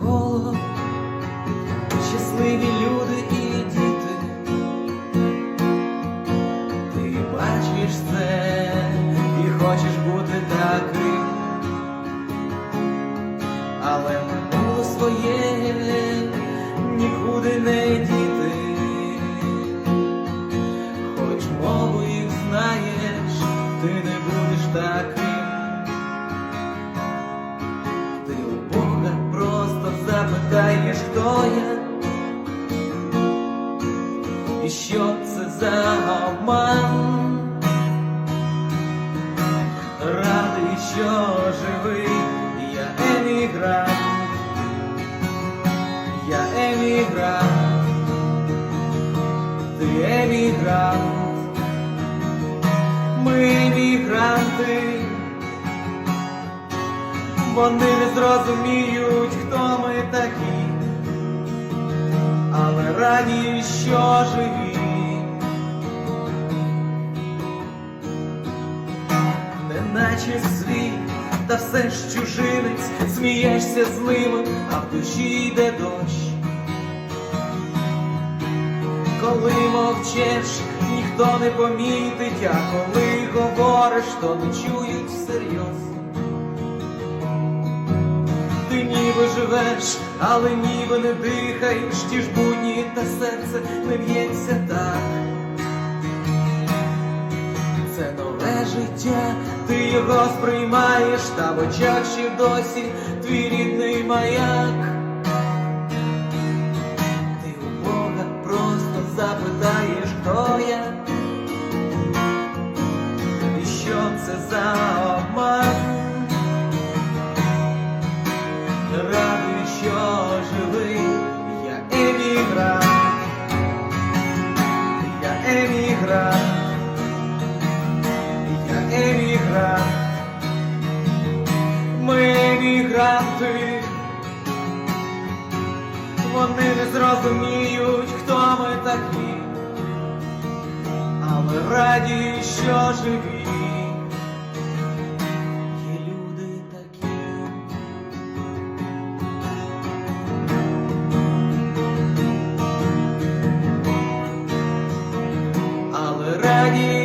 навколо щасливі люди і діти. Ти бачиш це і хочеш бути таким, але минуло своє нікуди не діти. Хоч мову їх знаєш, ти не будеш таким. запитаєш, хто я, і що це за обман. Радий, що живий, я емігрант, я емігрант, ти емігрант, ми емігранти. Вони не зрозуміють, хто ми такі, але раді, що живі. Неначе свій, та все ж чужинець, смієшся з ними, а в душі йде дощ. Коли мовчеш, ніхто не помітить, а коли говориш, то не чують всерйоз. Ніби живеш, але ніби не дихаєш, ті ж будні та серце не б'ється так. Це нове життя, ти його сприймаєш, та в очах ще досі твій рідний маяк. ти, вони не зрозуміють, хто ми такі, але раді, що живі. Є люди такі. Але раді.